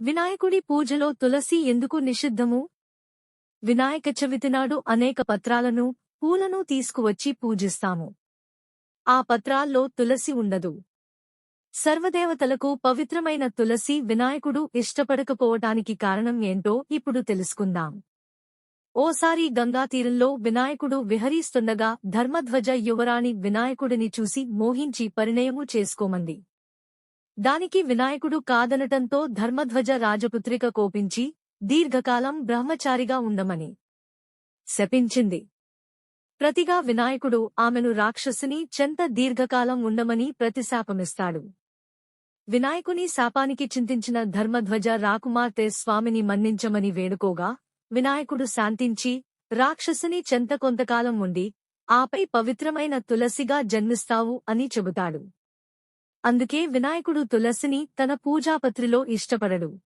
వినాయకుడి పూజలో తులసి ఎందుకు నిషిద్ధము? వినాయక చవితి నాడు అనేక పత్రాలను పూలను తీసుకువచ్చి పూజిస్తాము. ఆ పత్రాల్లో తులసి ఉండదు. సర్వదేవతలకు పవిత్రమైన తులసి వినాయకుడు ఇష్టపడకపోవటానికి కారణం ఏంటో ఇప్పుడు తెలుసుకుందాం. ఓసారి గంగాతీరంలో వినాయకుడు విహరిస్తుండగా ధర్మధ్వజ యువరాణి వినాయకుడిని చూసి మోహించి పరిణయము చేసుకోమంది. దానికి వినాయకుడు కాదనటంతో ధర్మధ్వజ రాజపుత్రిక కోపించి దీర్ఘకాలం బ్రహ్మచారిగా ఉండమని శపించింది. ప్రతిగా వినాయకుడు ఆమెను రాక్షసుని చెంత దీర్ఘకాలం ఉండమని ప్రతిశాపమిస్తాడు. వినాయకుని శాపానికి చింతించిన ధర్మధ్వజ రాకుమార్తె స్వామిని మన్నించమని వేడుకోగా వినాయకుడు శాంతించి రాక్షసుని చెంత కొంతకాలం ఉండి ఆపై పవిత్రమైన తులసిగా జన్మిస్తావు అని చెబుతాడు. అందుకే వినాయకుడు తులసిని తన పూజాపత్రిలో ఇష్టపడడు.